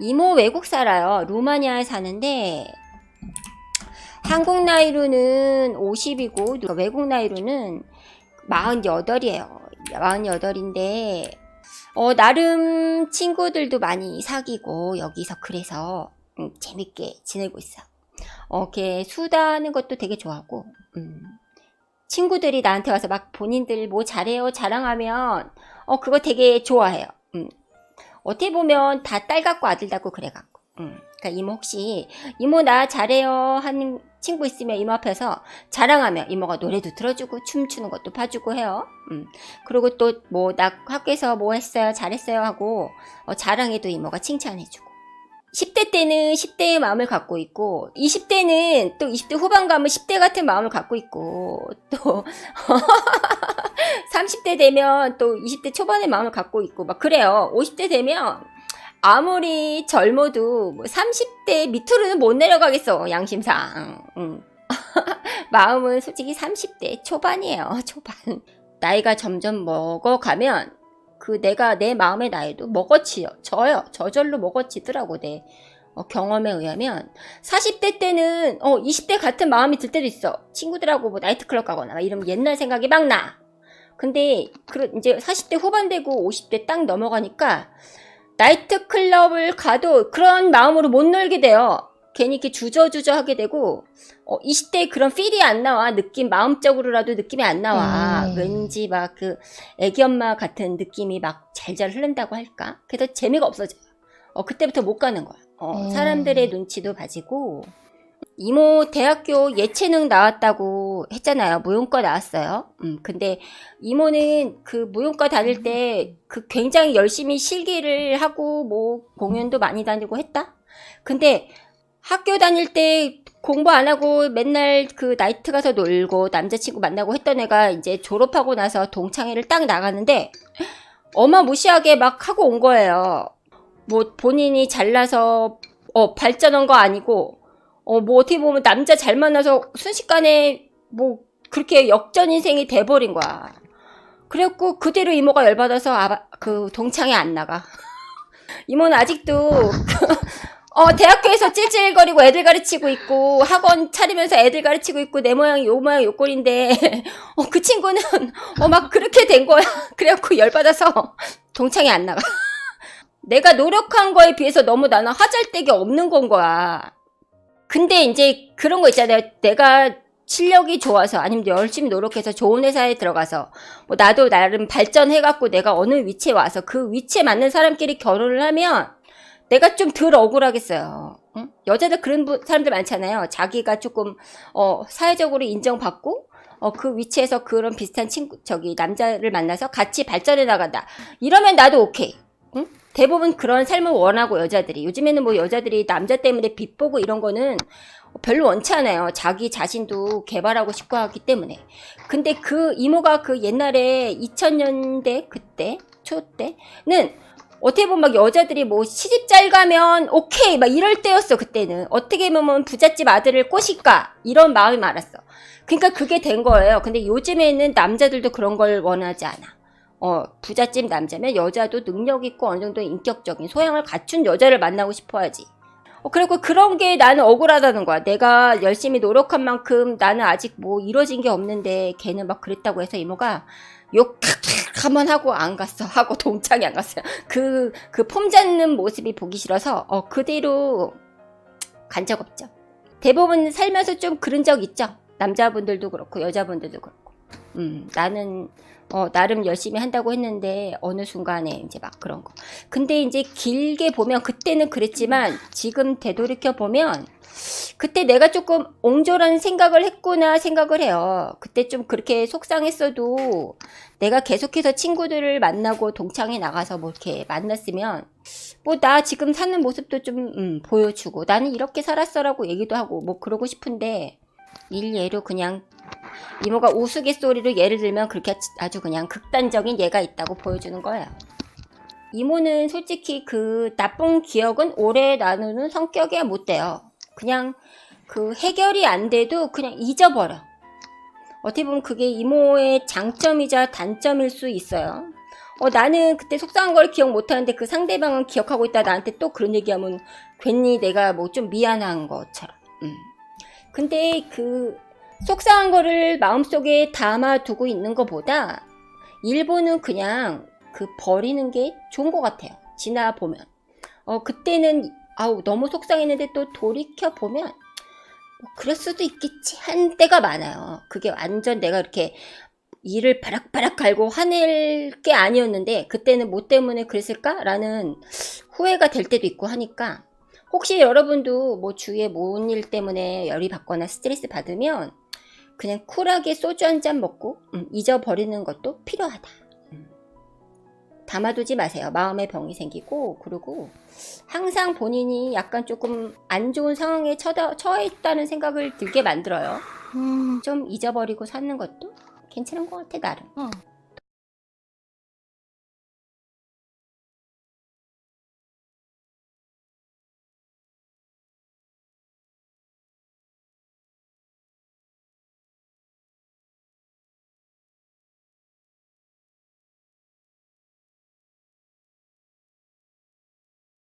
이모 외국 살아요. 루마니아에 사는데 한국 나이로는 50이고 외국 나이로는 48이에요. 48인데 어, 나름 친구들도 많이 사귀고 여기서 그래서 음, 재밌게 지내고 있어. 어, 걔 수다하는 것도 되게 좋아하고 음, 친구들이 나한테 와서 막 본인들 뭐 잘해요 자랑하면 어 그거 되게 좋아해요. 음. 어떻게 보면 다 딸 같고 아들 같고 그래 갖고. 음. 그러니까 이모 혹시 이모 나 잘해요 하는 친구 있으면 이모 앞에서 자랑하면 이모가 노래도 들어주고 춤추는 것도 봐주고 해요. 음. 그리고 또 뭐 나 학교에서 뭐 했어요 잘했어요 하고 어, 자랑해도 이모가 칭찬해주고. 10대 때는 10대의 마음을 갖고 있고 20대는 또 20대 후반 가면 10대 같은 마음을 갖고 있고 또 30대 되면 또 20대 초반의 마음을 갖고 있고 막 그래요. 50대 되면 아무리 젊어도 뭐 30대 밑으로는 못 내려가겠어 양심상. 응. 마음은 솔직히 30대 초반이에요. 초반. 나이가 점점 먹어가면 그 내가 내 마음의 나이도 먹어치요. 져요. 저절로 먹어치더라고 내 어, 경험에 의하면 40대 때는 어 20대 같은 마음이 들 때도 있어. 친구들하고 뭐 나이트클럽 가거나 막 이러면 옛날 생각이 막 나. 근데 그 이제 40대 후반 되고 50대 딱 넘어가니까 나이트클럽을 가도 그런 마음으로 못 놀게 돼요. 괜히 이렇게 주저주저 하게 되고 어, 20대에 그런 필이 안 나와 느낌 마음적으로라도 느낌이 안 나와 음. 왠지 막 그 애기 엄마 같은 느낌이 막 잘잘 흐른다고 할까 그래서 재미가 없어져요 어, 그때부터 못 가는 거야 어, 음. 사람들의 눈치도 봐지고 이모 대학교 예체능 나왔다고 했잖아요. 무용과 나왔어요. 음, 근데 이모는 그 무용과 다닐 때 그 굉장히 열심히 실기를 하고 뭐 공연도 많이 다니고 했다? 근데 학교 다닐 때 공부 안 하고 맨날 그 나이트 가서 놀고 남자친구 만나고 했던 애가 이제 졸업하고 나서 동창회를 딱 나갔는데 어마무시하게 막 하고 온 거예요. 뭐 본인이 잘나서 어 발전한 거 아니고 어 뭐 어떻게 보면 남자 잘 만나서 순식간에 뭐 그렇게 역전 인생이 돼버린 거야. 그래갖고 그대로 이모가 열받아서 아, 그 동창회 안 나가. 이모는 아직도 어, 대학교에서 찔찔거리고 애들 가르치고 있고, 학원 차리면서 애들 가르치고 있고, 내 모양이 요 모양 요 꼴인데, 어, 그 친구는, 어, 막 그렇게 된 거야. 그래갖고 열받아서 동창회 안 나가. 내가 노력한 거에 비해서 너무 나는 하잘데기 없는 건 거야. 근데 이제 그런 거 있잖아요. 내가 실력이 좋아서 아니면 열심히 노력해서 좋은 회사에 들어가서 뭐 나도 나름 발전해갖고 내가 어느 위치에 와서 그 위치에 맞는 사람끼리 결혼을 하면 내가 좀 덜 억울하겠어요. 응? 여자들 그런 부- 사람들 많잖아요. 자기가 조금 어, 사회적으로 인정받고 어, 그 위치에서 그런 비슷한 친구 저기 남자를 만나서 같이 발전해 나간다. 이러면 나도 오케이. 응? 대부분 그런 삶을 원하고 여자들이 요즘에는 뭐 여자들이 남자 때문에 빚 보고 이런 거는 별로 원치 않아요. 자기 자신도 개발하고 싶고 하기 때문에. 근데 그 이모가 그 옛날에 2000년대 그때 초 때는 어떻게 보면 막 여자들이 뭐 시집 잘 가면 오케이 막 이럴 때였어 그때는 어떻게 보면 부잣집 아들을 꼬실까 이런 마음이 많았어 그러니까 그게 된 거예요 근데 요즘에는 남자들도 그런 걸 원하지 않아 어 부잣집 남자면 여자도 능력 있고 어느 정도 인격적인 소양을 갖춘 여자를 만나고 싶어하지 어, 그리고 그런 게 나는 억울하다는 거야 내가 열심히 노력한 만큼 나는 아직 뭐 이뤄진 게 없는데 걔는 막 그랬다고 해서 이모가 욕 한번 하고 안 갔어 하고 동창이 안 갔어요 그, 그 폼 잡는 모습이 보기 싫어서, 어, 그대로 간 적 없죠. 대부분 살면서 좀 그런 적 있죠. 남자분들도 그렇고, 여자분들도 그렇고. 음, 나는, 어, 나름 열심히 한다고 했는데, 어느 순간에 이제 막 그런 거. 근데 이제 길게 보면, 그때는 그랬지만, 지금 되돌이켜 보면, 그때 내가 조금 옹졸한 생각을 했구나 생각을 해요. 그때 좀 그렇게 속상했어도, 내가 계속해서 친구들을 만나고 동창회 나가서 뭐 이렇게 만났으면 뭐 나 지금 사는 모습도 좀 음, 보여주고 나는 이렇게 살았어라고 얘기도 하고 뭐 그러고 싶은데 일예로 그냥 이모가 우스갯소리로 예를 들면 그렇게 아주 그냥 극단적인 예가 있다고 보여주는 거예요. 이모는 솔직히 그 나쁜 기억은 오래 나누는 성격에 못 돼요. 그냥 그 해결이 안 돼도 그냥 잊어버려. 어떻게 보면 그게 이모의 장점이자 단점일 수 있어요. 어, 나는 그때 속상한 걸 기억 못 하는데 그 상대방은 기억하고 있다 나한테 또 그런 얘기하면 괜히 내가 뭐 좀 미안한 것처럼. 음. 근데 그 속상한 거를 마음속에 담아두고 있는 것보다 일본은 그냥 그 버리는 게 좋은 것 같아요. 지나 보면. 어, 그때는 아우 너무 속상했는데 또 돌이켜 보면 뭐 그럴 수도 있겠지 한 때가 많아요. 그게 완전 내가 이렇게 이를 바락바락 갈고 화낼 게 아니었는데 그때는 뭐 때문에 그랬을까라는 후회가 될 때도 있고 하니까 혹시 여러분도 뭐 주위에 뭔 일 때문에 열이 받거나 스트레스 받으면 그냥 쿨하게 소주 한 잔 먹고 음, 잊어버리는 것도 필요하다. 음. 담아두지 마세요. 마음의 병이 생기고 그리고 항상 본인이 약간 조금 안 좋은 상황에 처다, 처해 있다는 생각을 들게 만들어요. 음. 좀 잊어버리고 사는 것도 괜찮은 것 같아 나름. 어.